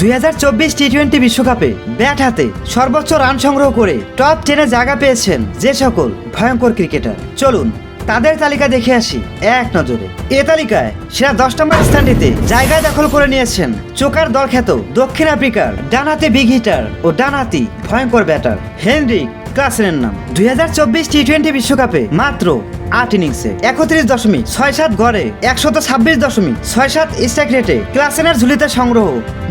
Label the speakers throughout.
Speaker 1: দুই হাজার চব্বিশ টি টোয়েন্টি বিশ্বকাপে ব্যাট হাতে সর্বোচ্চ রান সংগ্রহ করে টপ টেনে জায়গা পেয়েছেন যে সকল ভয়ঙ্কর ক্রিকেটার। চলুন, তাদের তালিকা দেখে আসি এক নজরে। এ তালিকায় সেরা দশ নম্বর স্থানটিতে জায়গায় দখল করে নিয়েছেন চোকার দল খ্যাত দক্ষিণ আফ্রিকার ডানাতে বিগ হিটার ও ডানাতি ভয়ঙ্কর ব্যাটার হেনরিক ক্লাসেনের নাম। দুই হাজার চব্বিশ টি টোয়েন্টি বিশ্বকাপে মাত্র আট ইনিংসে একত্রিশ দশমিক, ছয় সাত গড়ে, একশত ছাব্বিশ দশমিক, ছয় সাত স্ট্রাইক রেটে ক্লাসেনার ঝুলিতে সংগ্রহ।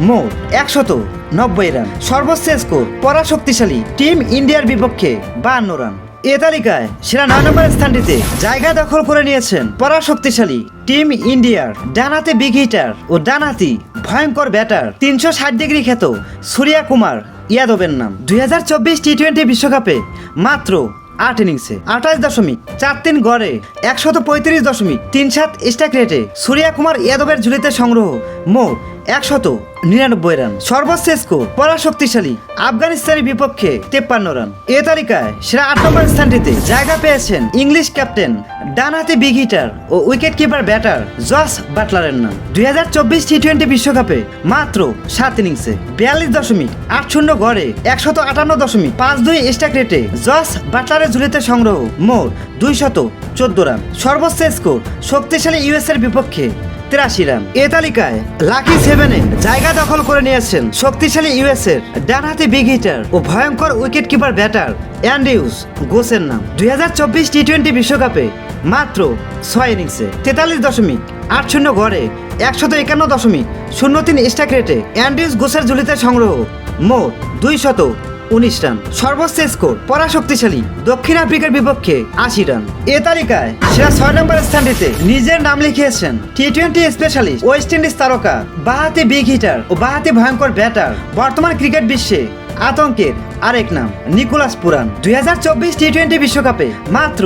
Speaker 1: মোট একশত নব্বই রান। সর্বোচ্চ স্কোর, পরাশক্তিশালী, টিম ইন্ডিয়ার বিপক্ষে বাহান্ন রান। এ তালিকায় সেরা নয় নম্বর স্থানটিতে জায়গা দখল করে নিয়েছেন পরাশক্তিশালী, টিম ইন্ডিয়ার ডানাতে বিগ হিটার ও ডানাতি ভয়ঙ্কর ব্যাটার তিনশো ষাট ডিগ্রি খ্যাত সূর্যা কুমার ইয়াদবের নাম। দুই হাজার চব্বিশ টি টোয়েন্টি বিশ্বকাপে মাত্র আট ইনিংসে আঠাশ দশমিক চার তিন গড়ে, একশত পঁয়ত্রিশ দশমিক তিন সাত স্ট্রাইক রেটে সূর্যা কুমার ইয়াদবের ঝুলিতে সংগ্রহ। মোট একশত নিরানব্বই রান। সর্বোচ্চ স্কোর পরাশক্তিশালী, আফগানিস্তানের বিপক্ষে তেপ্পান্ন রান। এ তালিকায় সেরা আট নম্বর স্থানটিতে জায়গা পেয়েছেন ইংলিশ ক্যাপ্টেন, ডানহাতি বিগ হিটার ও উইকেট কিপার ব্যাটার জস বাটলারের নাম। দুই হাজার চব্বিশ টি টোয়েন্টি বিশ্বকাপে মাত্র সাত ইনিংসে বিয়াল্লিশ দশমিক আট শূন্য গড়ে একশত আটান্ন দশমিক পাঁচ দুই স্ট্রাইক রেটে জস বাটলারের ঝুলিতে সংগ্রহ মোট দুইশত চোদ্দ রান। সর্বোচ্চ স্কোর শক্তিশালী ইউএস এর বিপক্ষে তিরাশি রান এ তালিকায় লাকি সেভেনে জায়গা দখল করে নিয়েছেন শক্তিশালী ইউএস এর ডানহাতি বিগ হিটার ও ভয়ঙ্কর উইকেট কিপার ব্যাটার অ্যান্ডিউস গোসের নাম। দুই হাজার চব্বিশ টি টোয়েন্টি বিশ্বকাপে মাত্র ছয় ইনিংসে তেতাল্লিশ দশমিক আট শূন্য গড়ে একশত একান্ন দশমিক শূন্য তিন স্ট্রাইক রেটে অ্যান্ডিউস গোসের ঝুলিতে সংগ্রহ মোট দুই শত উনিশ রান। সর্বশেষ স্কোর, পরাশক্তিশালী, দক্ষিণ আফ্রিকার বিপক্ষে আশি রান। এ তালিকায় সেরা ছয় নম্বর স্থানটিতে নিজের নাম লিখিয়েছেন T twenty specialist, West Indies তারকা, বাহাতে বিগ হিটার ও বাহাতে ভয়ঙ্কর ব্যাটার বর্তমান ক্রিকেট বিশ্বে আতঙ্কের আরেক নাম, নিকোলাস পুরান দুই হাজার চব্বিশ টি টোয়েন্টি বিশ্বকাপে মাত্র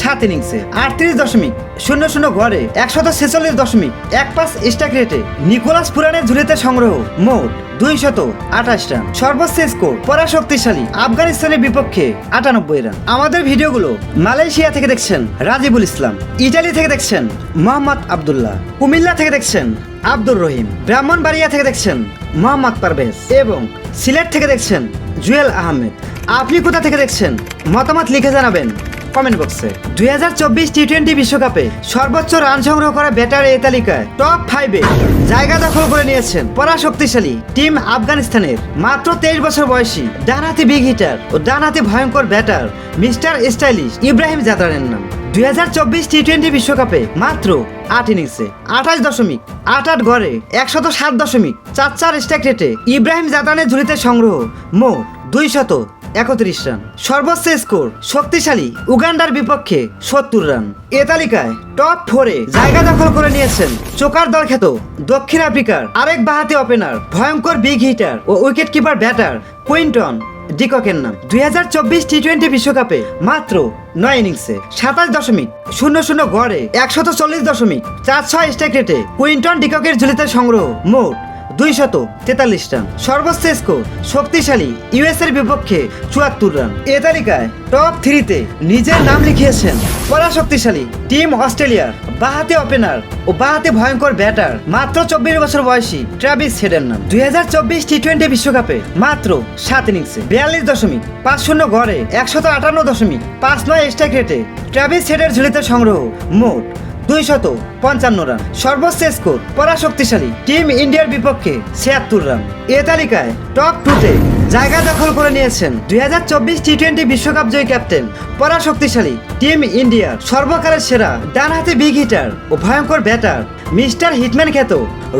Speaker 1: সাত ইনিংসে আটত্রিশ দশমিক শূন্য শূন্য গড়ে একশত ছেচল্লিশ দশমিক এক পাঁচ স্ট্রাইক রেটে নিকোলাস পুরানের ঝুলিতে সংগ্রহ মোট দুই শত আঠাশ রান। সর্বোচ্চ স্কোর, পরাশক্তিশালী আফগানিস্তানের বিপক্ষে আটানব্বই রান। আমাদের ভিডিওগুলো মালয়েশিয়া থেকে দেখছেন রাজিবুল ইসলাম, ইটালি থেকে দেখছেন মোহাম্মদ আবদুল্লাহ, কুমিল্লা থেকে দেখছেন আব্দুর রহিম, ব্রাহ্মণবাড়িয়া থেকে দেখছেন মোহাম্মদ পারভেজ এবং সিলেট থেকে দেখছেন জুয়েল আহমেদ। আপনি কোথা থেকে দেখছেন? মতামত লিখে জানাবেন কমেন্ট বক্সে। দুই হাজার চব্বিশ টি টোয়েন্টি বিশ্বকাপে সর্বোচ্চ রান সংগ্রহ করা ব্যাটার এই তালিকায় টপ ফাইভে জায়গা দখল করে নিয়েছেন পরাশক্তিশালী টিম আফগানিস্তানের। মাত্র তেইশ বছর বয়সী ডানহাতি বিগ হিটার ও ডানহাতি ভয়ঙ্কর ব্যাটার মিস্টার স্টাইলিশ ইব্রাহিম জাদানের নাম। দুই হাজার চব্বিশ টি টোয়েন্টি বিশ্বকাপে মাত্র আট ইনিংসে আঠাশ দশমিক আট আট গড়ে একশত সাত দশমিক চার চার স্ট্রাইক রেটে ইব্রাহিম জাদানের ঝুলিতে সংগ্রহ মোট দুই শত একত্রিশ রান। সর্বোচ্চ স্কোর শক্তিশালী উগান্ডার বিপক্ষে সত্তর রান। এ তালিকায় টপ ফোরে জায়গা দখল করে নিয়েছেন চোকার দল খ্যাত দক্ষিণ আফ্রিকার আরেক বাহাতি ওপেনার ভয়ঙ্কর বিগ হিটার ও উইকেট কিপার ব্যাটার কুইন্টন ডিককের নাম। দুই হাজার চব্বিশ টি টোয়েন্টি বিশ্বকাপে মাত্র নয় ইনিংসে সাতাশ দশমিক শূন্য শূন্য গড়ে একশত চল্লিশ দশমিক চার ছয় স্ট্রাইক রেটে কুইন্টন ডিককের ঝুলিতে সংগ্রহ মোট দুই শত তেতাল্লিশ রান। সর্বোচ্চ স্কোর শক্তিশালী ইউএস এর বিপক্ষে চুয়াত্তর রান। এ তালিকায় টপ থ্রিতে নিজের নাম লিখিয়েছেন পরাশক্তিশালী টিম অস্ট্রেলিয়ার বাহাতে ওপেনার ও বাহাতে ভয়ঙ্কর ব্যাটার। মাত্র চব্বিশ বছর বয়সী ট্রাভিস হেডের নাম দুই হাজার চব্বিশ টি টোয়েন্টি বিশ্বকাপে মাত্র সাত ইনিংসে বিয়াল্লিশ দশমিক পাঁচ শূন্য গড়ে একশত আটান্ন দশমিক পাঁচ নয় স্ট্রাইক রেটে ট্রাভিস হেডের ঝুলিতে সংগ্রহ মোট দুই শত পঞ্চান্ন রান। সর্বোচ্চ স্কোর, পরাশক্তিশালী। টিম ইন্ডিয়ার বিপক্ষে ছিয়াত্তর রান। এ তালিকায় টপ টুতে জায়গা দখল করে নিয়েছেন দুই হাজার চব্বিশ টি টোয়েন্টি বিশ্বকাপ জয়ী ক্যাপ্টেন, পরাশক্তিশালী। টিম ইন্ডিয়ার সর্বকালের সেরা ডানহাতে বিগ হিটার ও ভয়ঙ্কর ব্যাটার, মিস্টার হিটম্যান খ্যাত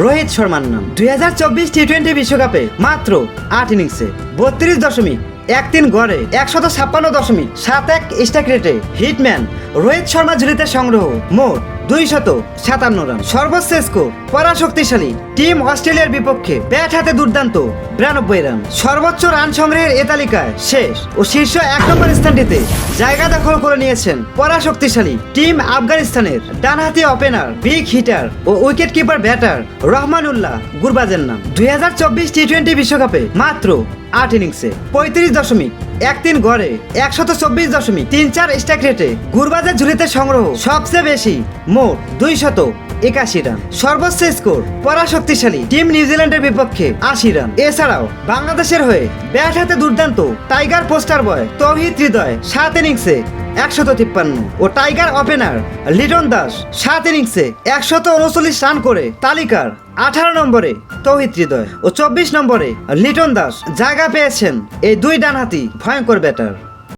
Speaker 1: রোহিত শর্মার নাম। দুই হাজার চব্বিশ টি টোয়েন্টি বিশ্বকাপে মাত্র আট ইনিংসে বত্রিশ দশমিক এক তিন গড়ে একশত ছাপ্পান্ন দশমিক সাত এক স্ট্রাইক রেটে হিটম্যান রোহিত শর্মা ঝুলিতে সংগ্রহ মোট দুই শত সাতান্ন রান। সর্বোচ্চ স্কোর, পরাশক্তিশালী। টিম অস্ট্রেলিয়ার বিপক্ষে ব্যাট হাতে দুর্দান্ত, বিরানব্বই রান। সর্বোচ্চ রান সংগ্রহের এ তালিকায় শেষ ও শীর্ষ এক নম্বর স্থানটিতে জায়গা দখল করে নিয়েছেন পরাশক্তিশালী। টিম আফগানিস্তানের ডানহাতি ওপেনার, বিগ হিটার ও উইকেট কিপার ব্যাটার রহমানুল্লাহ গুরবাজের নাম। দুই হাজার চব্বিশ টি টোয়েন্টি বিশ্বকাপে মাত্র আট ইনিংসে পঁয়ত্রিশ দশমিক, এক তিন গড়ে, একশত চব্বিশ দশমিক, তিন চার স্ট্রাইক রেটে গুরবাজার ঝুলিতে সংগ্রহ সবচেয়ে বেশি মোট দুই শত একাশি রান সর্বোচ্চ স্কোর পরাশক্তিশালী টিম নিউজিল্যান্ডের বিপক্ষে আশি রান এছাড়াও বাংলাদেশের হয়ে ব্যাট হাতে দুর্দান্ত টাইগার পোস্টার বয় তহিদ হৃদয় সাত ইনিংসে একশত তিপ্পান্ন। ও টাইগার ওপেনার লিটন দাস, সাত ইনিংসে একশত উনচল্লিশ রান করে তালিকার আঠারো নম্বরে তৌহিদ হৃদয়। ও চব্বিশ নম্বরে লিটন দাস জায়গা পেয়েছেন এই দুই ডানহাতি ভয়ঙ্কর ব্যাটার।